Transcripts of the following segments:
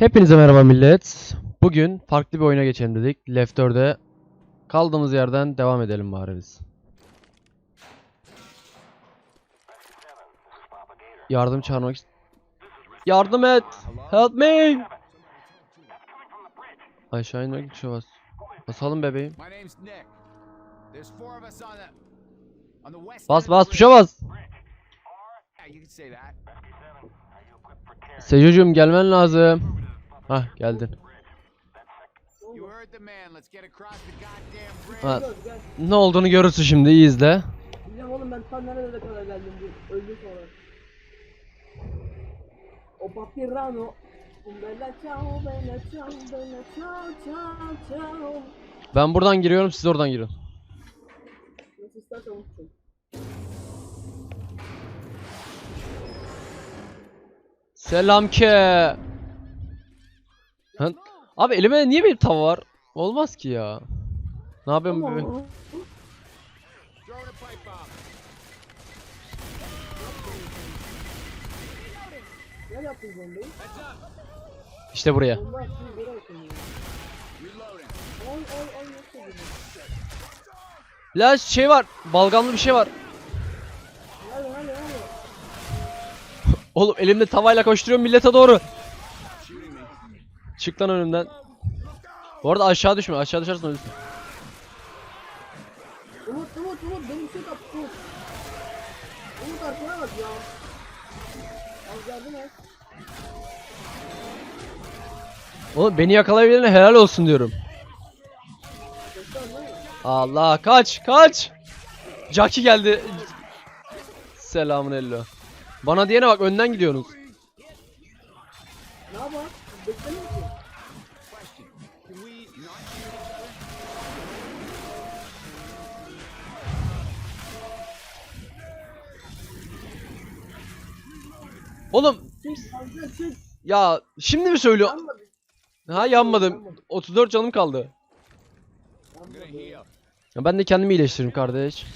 Hepinize merhaba millet. Bugün farklı bir oyuna geçelim dedik. Left 4'e kaldığımız yerden devam edelim bari biz. Yardım çağırmak Yardım et! Help me! Aşağı inmek için bas. Basalım bebeğim. Bas bas tuşa bas. Sejucum gelmen lazım. Ha geldin. Ha, ne olduğunu görürsün şimdi iyi izle. Oğlum ben tam nerede kadar geldim öldü sonra. O papirano ben buradan giriyorum siz oradan girin. Selam ki. Abi elime niye benim tava var? Olmaz ki ya. Ne yapıyorum tamam. İşte buraya. La şey var. Balgamlı bir şey var. Oğlum elimde tavayla koşturuyorum millete doğru. Çık lan önümden. Bu arada aşağı düşme. Aşağı düşersen ölürsün. Umut Umut Umut benim bir şey. Umut. Umut arkana bak ya. Az yardım et. Oğlum beni yakalayabilene helal olsun diyorum. Allah kaç kaç. Jackie geldi. Selamun ello. Bana diyene bak önden gidiyorsunuz. Ne yapar? Oğlum ya şimdi mi söylüyor? Ha yanmadım. 34 canım kaldı. Ya ben de kendimi iyileştiririm kardeş.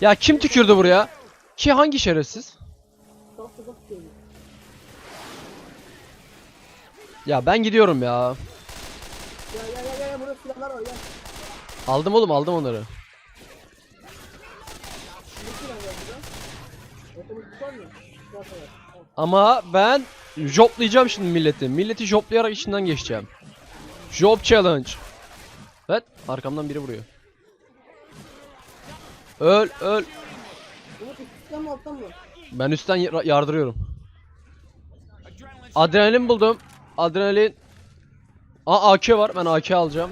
Ya kim tükürdü buraya? Ki hangi şerefsiz? Ya ben gidiyorum ya. Aldım oğlum aldım onları. Ne silah var burada? Otomatik var mı? Bak evet. Al. Ama ben joplayacağım şimdi milleti. Milleti joplayarak içinden geçeceğim. Job challenge. Evet arkamdan biri vuruyor. Öl öl. Ben üstten ya- yardırıyorum. Adrenalin buldum. Adrenalin. Aa AK var. Ben AK alacağım.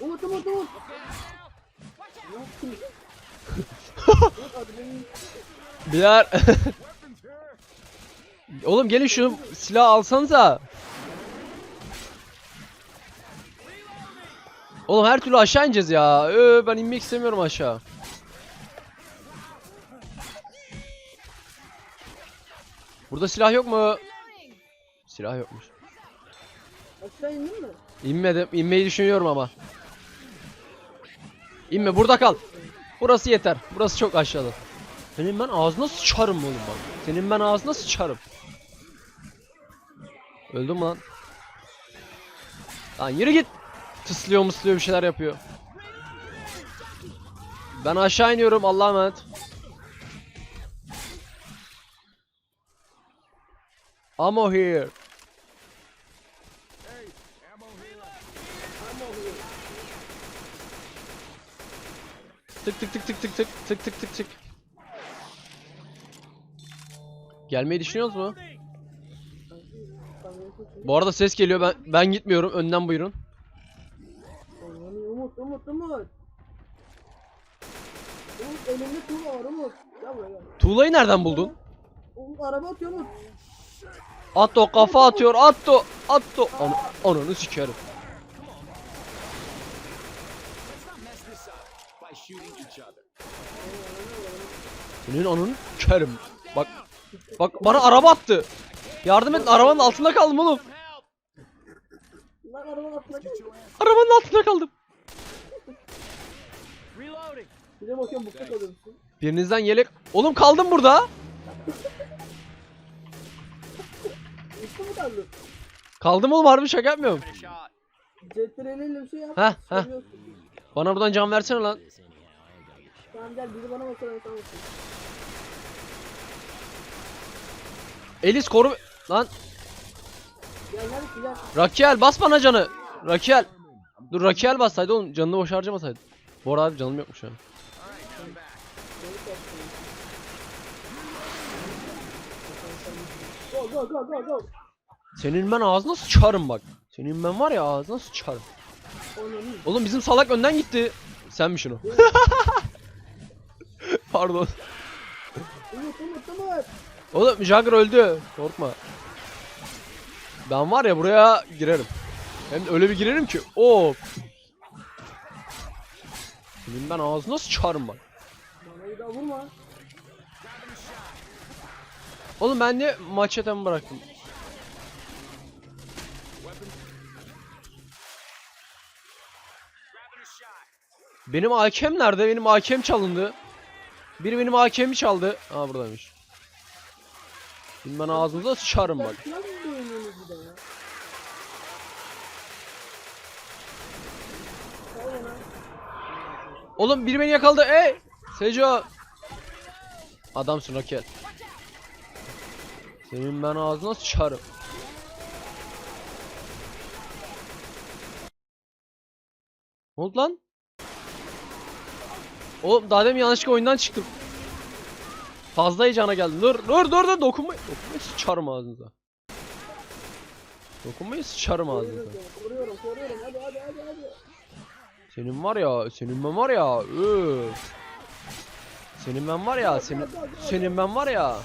Umut Umut Umut. Ne yaptın? Oğlum gelin şu silah alsanıza. Oğlum her türlü aşağı ineceğiz ya. Ee, ben inmek istemiyorum aşağı. Burada silah yok mu? Silah yokmuş. Aşağı indin mi? İnmedim. İnmeyi düşünüyorum ama. İnme burada kal. Burası yeter. Burası çok aşağıda. Senin ben ağzına sıçarım oğlum bak. Senin ben ağzına sıçarım. Öldün mü lan? Lan yürü git. Tıslıyor mıslıyor bir şeyler yapıyor. Ben aşağı iniyorum Allah'a emanet. Ammo here. Tık tık tık tık tık tık tık tık tık tık. Gelmeyi düşünüyoruz mu? Bu arada ses geliyor ben ben gitmiyorum önden buyurun. Umut Umut Umut. Umut elinde tuğla var Umut. Gel buraya gel. Tuğlayı nereden buldun? Umut araba atıyor Umut. Atto kafa atıyor atto atto. Onu, onunu sikerim. Senin onunu sikerim. Bak bak bana araba attı. Yardım edin arabanın altında kaldım oğlum. Lan arabanın altında kaldım. Reloading. Bir de bakıyorum bukta kalıyorsun. Birinizden yelek. Oğlum kaldım burada. Kaldım oğlum harbi şaka yapmıyorum. Cetrelenle bir şey yap. Heh, heh. Seviyorsun. Bana buradan can versene lan. Tamam gel biri bana baksa ben sana bakayım. Elis koru... Lan. Rakiel bas bana canı. Rakiel. Dur Rakiel bassaydı oğlum canını boş harcamasaydı. Bu arada canım yokmuş yani. Go. Senin ben ağzına sıçarım bak. Senin ben var ya ağzına sıçarım. Oğlum bizim salak önden gitti. Senmişsin o. Pardon. Umut Umut Umut. Oğlum Jagger öldü. Korkma. Ben var ya buraya girerim. Hem öyle bir girerim ki. Oo. Senin ben ağzına sıçarım bak. Oğlum ben de maçeten bıraktım. Benim hakem nerede? Benim hakem çalındı. Biri benim hakemi çaldı. Aa buradaymış. Şimdi ben ağzınıza sıçarım bak. Oğlum biri beni yakaladı. Ey! Seco. Adamsın Rakel. Senin ben ağzına sıçarım. Ne oldu lan? Oğlum daha demin yanlışlıkla oyundan çıktım. Fazla heyecana geldim. Dur dur dur dur dokunmayın. Dokunmayın sıçarım ağzınıza. Dokunmayın sıçarım ağzınıza. Koruyorum Koruyorum hadi hadi hadi hadi. Senin var ya, senin ben var ya. Üf. Senin ben var ya, senin senin ben var ya.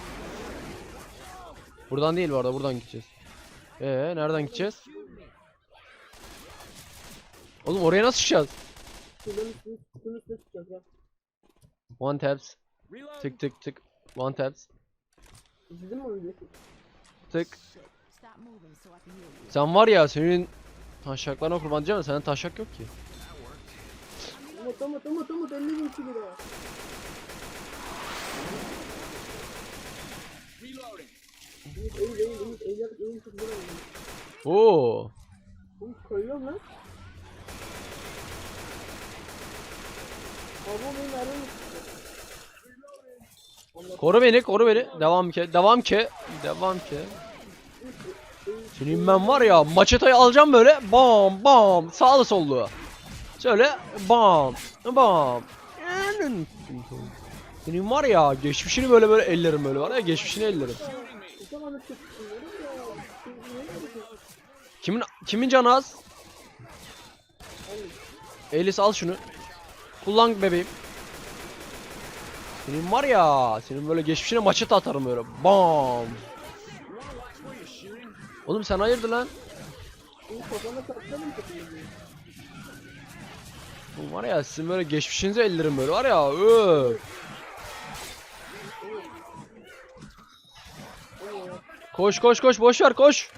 Buradan değil bu arada, buradan gideceğiz. Ee, nereden gideceğiz? Oğlum oraya nasıl çıkacağız? One taps. Tık tık tık. One taps. İzledin mi diye? Tık. Sen var ya, senin taşaklarına kurban diyeceğim de senin taşak yok ki. Umut Umut Umut Umut 50 bin kilo. Umut eğil eğil Umut eğil yap eğil çok güzel oldu. Oo. Umut koyuyorum lan. Abi o benim Koru beni, koru beni. Devam ki, devam ki, devam ki. Senin ben var ya maçetayı alacağım böyle bam bam sağlı sollu. Şöyle bam bam. Senin var ya geçmişini böyle böyle ellerim böyle var ya geçmişini ellerim. Kimin kimin canı az? Elis al şunu. Kullan bebeğim. Senin var ya senin böyle geçmişine maçeta atarım böyle bam. Oğlum sen hayırdır lan? Oğlum var ya sizin böyle geçmişinizi ellerim böyle var ya. Öf. Koş koş koş boş ver koş.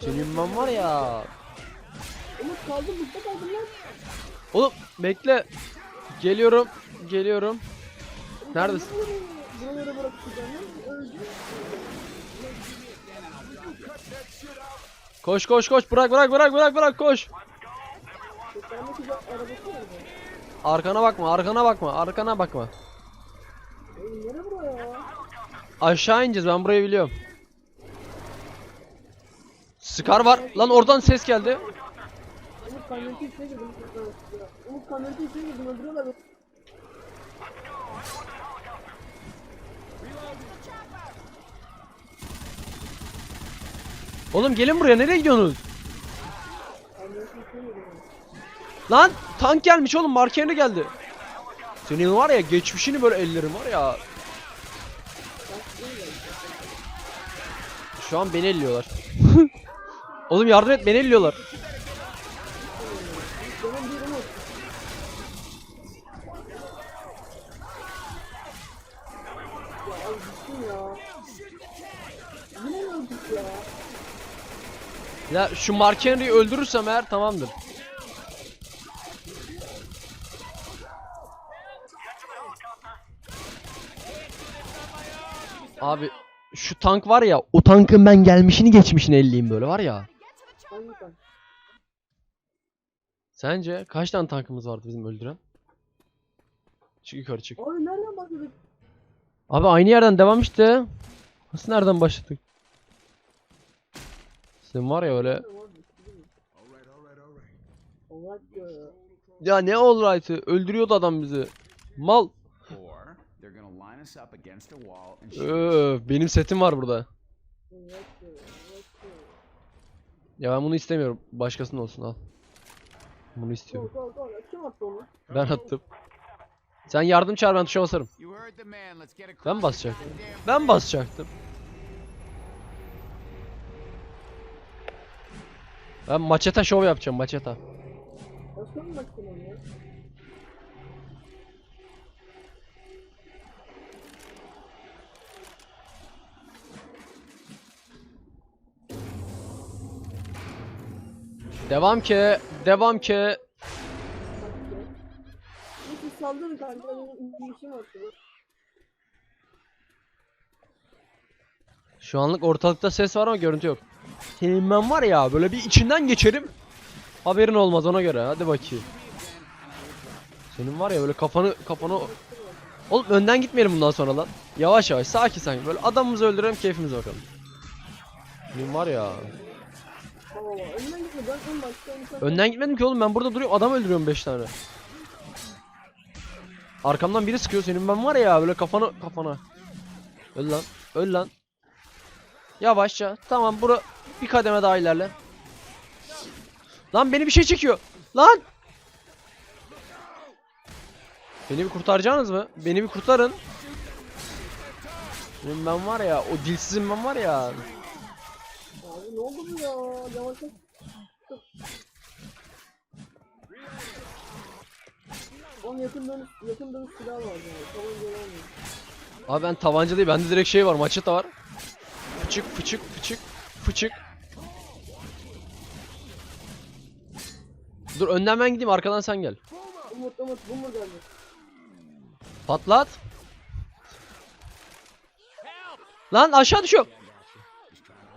Senin ben var ya. Umut kaldım burada kaldım lan. Oğlum bekle. Geliyorum. Geliyorum. Neredesin? Buralara bırakacağım. Koş koş koş bırak bırak bırak bırak bırak koş. Arkana bakma arkana bakma arkana bakma. Aşağı ineceğiz ben burayı biliyorum. Scar var. Lan oradan ses geldi. Oğlum gelin buraya nereye gidiyorsunuz? Lan tank gelmiş oğlum markerine geldi. Senin var ya geçmişini böyle ellerim var ya. Şu an beni elliyorlar. oğlum yardım et beni elliyorlar. Öldük ya? Ya şu Mark Henry'i öldürürsem eğer tamamdır. Abi şu tank var ya o tankın ben gelmişini geçmişini elleyeyim böyle var ya. Sence kaç tane tankımız vardı bizim öldüren? Çık yukarı çık. Abi nereden başladık? Abi aynı yerden devam işte. Nasıl nereden başladık? Sen var ya öyle. Ya. Ne alright'ı öldürüyordu adam bizi. Mal. Öf, benim setim var burada. Ya. Ben bunu istemiyorum. Başkasının olsun al. Bunu istiyorum. Ben attım. Sen yardım çağır ben tuşa basarım. Ben basacaktım. Ben basacaktım. Ben maçeta şov yapacağım maçeta. Onu? Devam ki, devam ki. Neyse saldırın kanka. Benim bir işim var şurada. Şu anlık ortalıkta ses var ama görüntü yok. Senin ben var ya böyle bir içinden geçerim. Haberin olmaz ona göre. Hadi bakayım. Senin var ya böyle kafanı kafanı Oğlum önden gitmeyelim bundan sonra lan. Yavaş yavaş sakin sakin. Böyle adamımızı öldürelim keyfimize bakalım. Senin var ya. Önden gitmedim ki oğlum ben burada duruyorum adam öldürüyorum 5 tane. Arkamdan biri sıkıyor senin ben var ya böyle kafana kafana. Öl lan. Öl lan. Yavaşça. Tamam bura bir kademe daha ilerle. Lan beni bir şey çekiyor. Lan. Beni bir kurtaracaksınız mı? Beni bir kurtarın. Benim ben var ya o dilsizim ben var ya. Abi ne oldu bu ya? Yavaş. Oğlum yakın dönüş, yakın dönüş silah var yani. Tamam gelemem. Abi ben tabanca değil bende direkt şey var maçeta var. Fıçık fıçık fıçık fıçık. Dur önden ben gideyim arkadan sen gel. Umut Umut bu mu geldi? Patlat. Lan aşağı düşüyorum.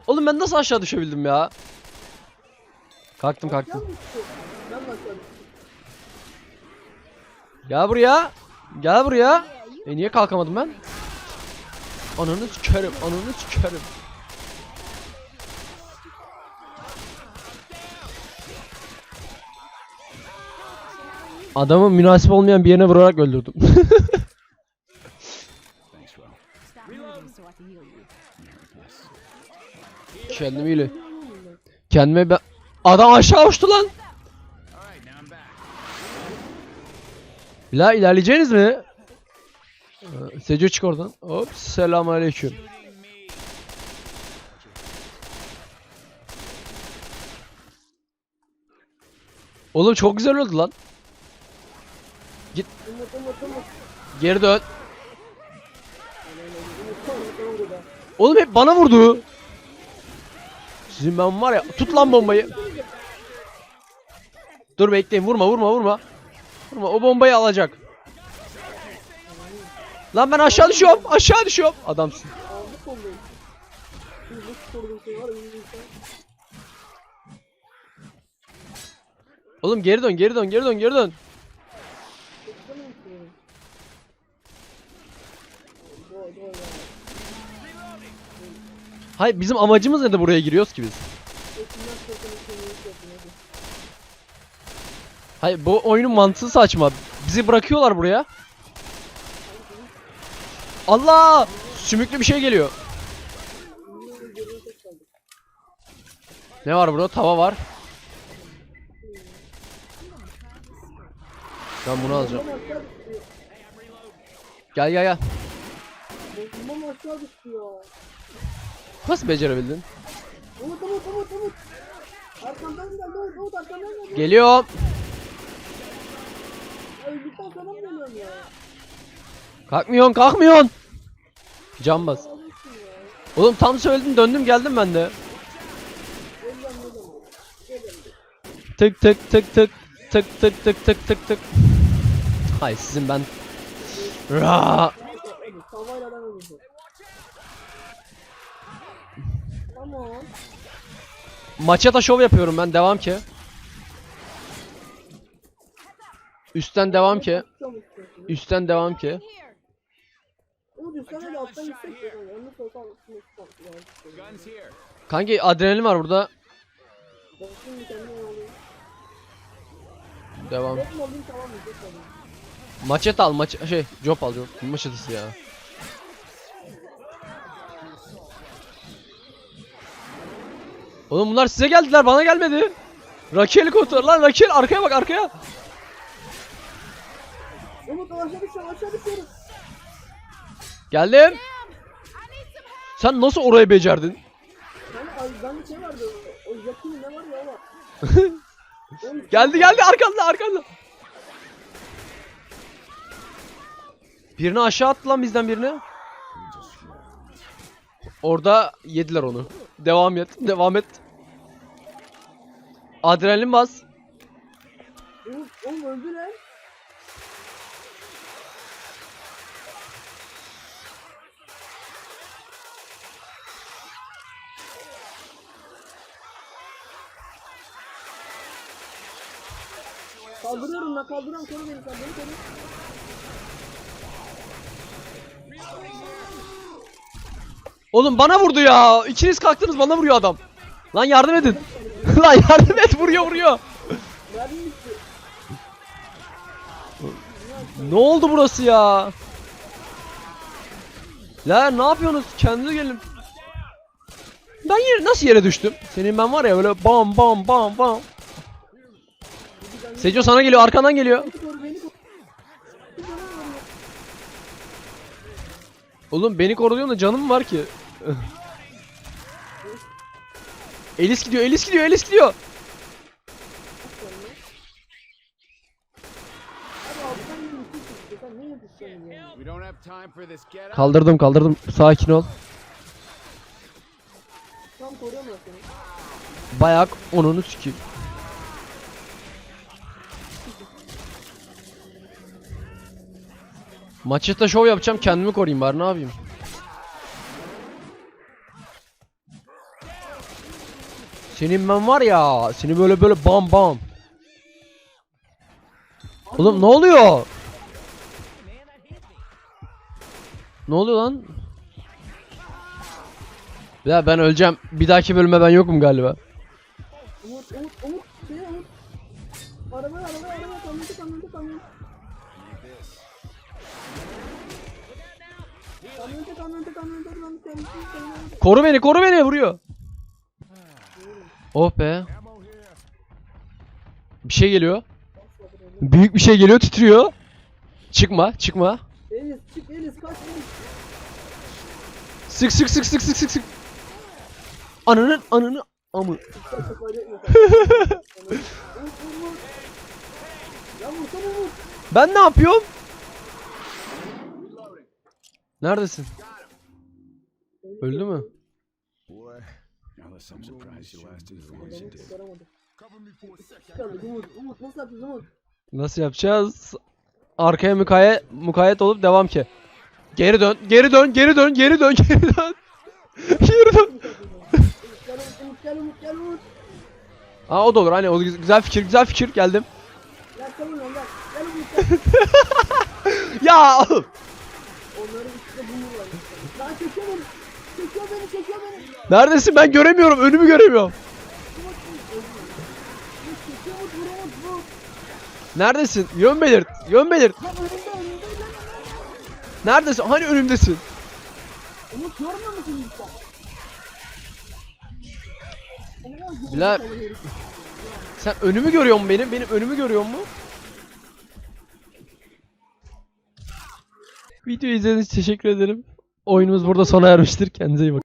Oğlum ben nasıl aşağı düşebildim ya? Kalktım kalktım. Gel buraya. Gel buraya. E niye kalkamadım ben? Ananı sikerim, ananı sikerim. Adamı münasip olmayan bir yerine vurarak öldürdüm. Kendimi ile. Kendime ben... Adam aşağı uçtu lan. La ilerleyeceğiniz mi? Ee, Seco çık oradan. Hop selamünaleyküm. Shooting me. Oğlum çok güzel oldu lan. Umut. Geri dön. Oğlum hep bana vurdu. Sizin ben var ya tut lan bombayı. Dur bekleyin vurma vurma vurma. Vurma o bombayı alacak. Lan ben aşağı düşüyorum aşağı düşüyorum. Adamsın. Oğlum geri dön geri dön geri dön geri dön. Beklemeyin ki beni. Gol gol ya. Hayır bizim amacımız ne de buraya giriyoruz ki biz. Hayır bu oyunun mantığı saçma. Bizi bırakıyorlar buraya. Allah! Sümüklü bir şey geliyor. Ne var burada? Tava var. Ben bunu alacağım. Gel gel gel. Bombam aşağı düştü. Nasıl becerebildin? Umut Umut Umut Umut. Arkamdan geldi Umut Umut arkamdan geldi. Geliyorum. Öldükten sonra mı geliyorum ya? Kalkmıyorsun kalkmıyorsun. Can bas. Oğlum tam söyledin döndüm geldim ben de. Tık tık tık tık. Tık tık tık tık tık tık. Hay sizin ben. Ra. Hadi tavayla ben öldüm. Tamam. Maçeta şov yapıyorum ben devam ki. Üstten devam ki. Üstten devam ki. Kanki adrenalin var burada. Devam. Maçet al maç şey job al job. Maçetası ya. Oğlum bunlar size geldiler bana gelmedi. Rakel kontrol lan Rakel arkaya bak arkaya. Umut aşağı düşüyorum aşağı düşüyorum. Geldim. Sen nasıl orayı becerdin? Şey vardı. O yakın ne var ya o var. Oğlum, Geldi geldi arkanda arkanda. Birini aşağı attı lan bizden birini. Orada yediler onu. Devam et, devam et. Adrenalin bas. Oğlum öldü lan. Kaldırıyorum lan kaldırıyorum koru beni sen beni koru. Oğlum bana vurdu ya. İkiniz kalktınız bana vuruyor adam. Lan yardım edin. lan yardım et vuruyor vuruyor. Ne oldu burası ya? Lan ne yapıyorsunuz? Kendinize gelin. Ben yere nasıl yere düştüm? Senin ben var ya böyle bam bam bam bam. Seco sana geliyor arkandan geliyor. Oğlum beni koruyorsun da canım var ki. Elis gidiyor, Elis gidiyor, Elis gidiyor. Kaldırdım, kaldırdım. Sakin ol. Bayak onunu sikeyim. Maçta şov yapacağım kendimi koruyayım bari ne yapayım. Senin ben var ya seni böyle böyle bam bam. Oğlum ne oluyor? Ne oluyor lan? Ya ben öleceğim. Bir dahaki bölüme ben yokum galiba. Umut, Umut, Umut, şey Umut. Araba, araba, araba, kamyoncu, kamyoncu, kamyoncu. Koru beni, koru beni vuruyor. Oh be. Bir şey geliyor. Büyük bir şey geliyor, titriyor. Çıkma, çıkma. Elis, çık Elis, kaç Elis. Sık sık sık sık sık sık sık. Ananın ananı amı. Ben ne yapıyorum? Neredesin? Öldü mü? Listen, I'm surprised you lasted as long as you did. Umut, Umut nasıl yapacağız Umut? Nasıl yapacağız? Arkaya mukayet, mukayet olup devam ki. Geri dön, geri dön, geri dön, geri dön, geri dön. geri dön. Gel Umut, Umut, gel Umut, gel Umut. Aa o da olur. Hani o güz- güzel fikir, güzel fikir. Geldim. Gel gel. Gel Umut gel. Ya! Onların üstüne bulurlar. Lan çekiyor beni. Çekiyor beni, çekiyor beni. Neredesin? Ben göremiyorum. Önümü göremiyorum. Neredesin? Yön belirt. Yön belirt. Neredesin? Hani önümdesin? Umut görmüyor musun lütfen? Sen önümü görüyor musun benim? Benim önümü görüyor mu? Video izlediğiniz için teşekkür ederim. Oyunumuz burada sona ermiştir. Kendinize iyi bakın.